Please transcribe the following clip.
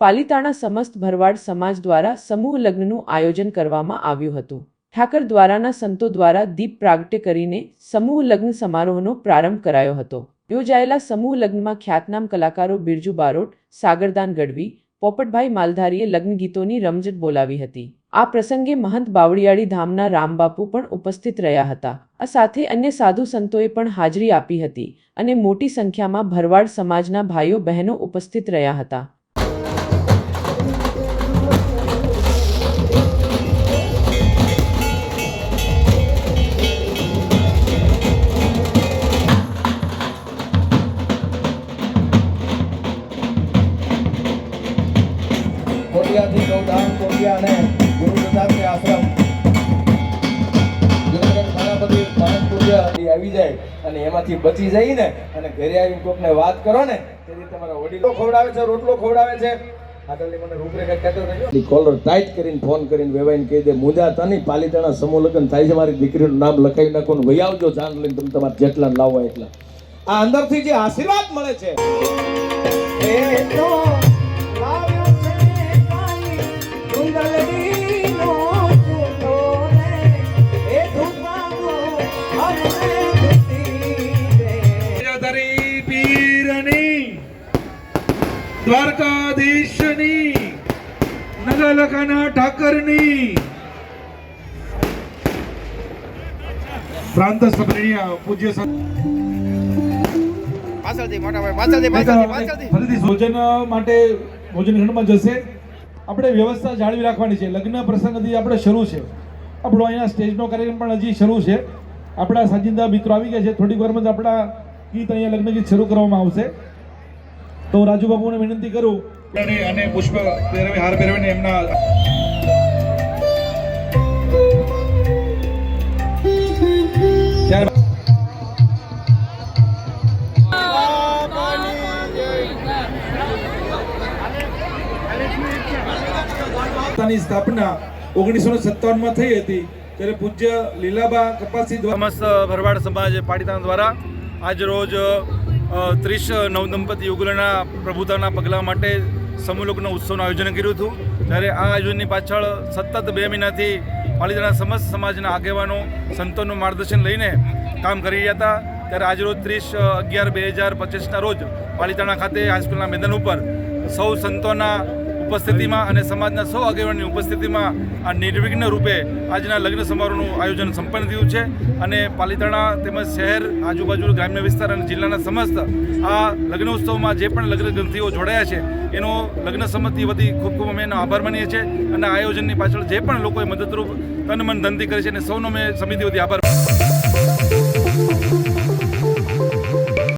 પાલિતાણા સમસ્ત ભરવાડ સમાજ દ્વારા સમૂહ લગ્નનું આયોજન કરવામાં આવ્યું હતું. ઠાકર દ્વારાના સંતો દ્વારા દીપ પ્રાગટ્ય કરીને સમૂહ લગ્ન સમારોહનો પ્રારંભ કરાયો હતો. યોજાયેલા સમૂહ લગ્નમાં ખ્યાતનામ કલાકારો બિરજુ બારોટ, સાગરદાન ગઢવી, પોપટભાઈ માલધારીએ લગ્ન ગીતોની રમઝટ બોલાવી હતી. આ પ્રસંગે મહંત બાવળિયાળી ધામના રામબાપુ પણ ઉપસ્થિત રહ્યા હતા. આ સાથે અન્ય સાધુ સંતોએ પણ હાજરી આપી હતી અને મોટી સંખ્યામાં ભરવાડ સમાજના ભાઈઓ બહેનો ઉપસ્થિત રહ્યા હતા. કોટિયા અને ગુરુ આશ્રમ. આવી જાય અને એમાંથી બચી જઈ ને અને ઘરે આવીને કોકને વાત કરો ને તેથી તમારા વડીલો ખવડાવે છે રોટલો ખવડાવે છે. આગળની મને રૂપરેખા કહેતો રહેજો. કોલર ટાઈટ કરીને ફોન કરીને વેવાઈને કહી દે મુંજા તની પાલિતાણા સમૂહ લગ્ન થાય છે મારી દીકરીનું નામ લખાવી નાખો ને વહી આવજો જાન લઈને તમે તમારે જેટલા લાવો એટલા. આ અંદરથી જે આશીર્વાદ મળે છે એ તો દ્વારકાધીશની નગરલખાના ઠાકરની. પ્રાંત સભ્ય પૂજ્ય પાછળથી મોટા ભાઈ પાછળથી પાછળથી ફરીથી ભોજન માટે ભોજન ખંડમાં જશે. આપણે વ્યવસ્થા જાળવી રાખવાની છે. લગ્ન પ્રસંગથી આપણે શરૂ છે. આપણો અહીંયા સ્ટેજનો કાર્યક્રમ પણ હજી શરૂ છે. આપણા સાજિંદા મિત્રો આવી ગયા છે. થોડીક વારમાં જ આપણા ગીત અહીંયા લગ્ન ગીત શરૂ કરવામાં આવશે. તો રાજુ બાબુને વિનંતી કરું. અને પુષ્પ પહેરાવી, હાર પહેરવીને એમના ત્યાર સંસ્થાની સ્થાપના ઓગણીસો સત્તાવનમાં થઈ હતી. ત્યારે પૂજ્ય લીલાબા કપાસી સમસ્ત ભરવાડ સમાજ પાટીદાન દ્વારા આજ રોજ ત્રીસ નવદંપતિ યુગલના પ્રભુતાના પગલાં માટે સમૂહલોકના ઉત્સવનું આયોજન કર્યું હતું. ત્યારે આ આયોજનની પાછળ સતત બે મહિનાથી પાલિતાણા સમસ્ત સમાજના આગેવાનો, સંતોનું માર્ગદર્શન લઈને કામ કરી રહ્યા હતા. ત્યારે આજરોજ ત્રીસ અગિયાર બે હજાર પચીસના રોજ પાલિતાણા ખાતે હાઈસ્કૂલના મેદાન ઉપર સૌ સંતોના ઉપસ્થિતિમાં અને સમાજના સૌ આગેવાનની ઉપસ્થિતિમાં આ નિર્વિઘ્ન રૂપે આજના લગ્ન સમારોહનું આયોજન સંપન્ન થયું છે અને પાલિતાણા તેમજ શહેર, આજુબાજુ ગ્રામ્ય વિસ્તાર અને જિલ્લાના સમસ્ત આ લગ્ન ઉત્સવમાં જે પણ લગ્ન ગ્રંથિઓ જોડાયા છે, એનો લગ્ન સંમતિ વતી ખૂબ ખૂબ અમે એનો આભાર માનીએ છીએ અને આયોજનની પાછળ જે પણ લોકોએ મદદરૂપ તન મન ધનથી કરી છે અને સૌનો મેં સમિતિ વતી આભાર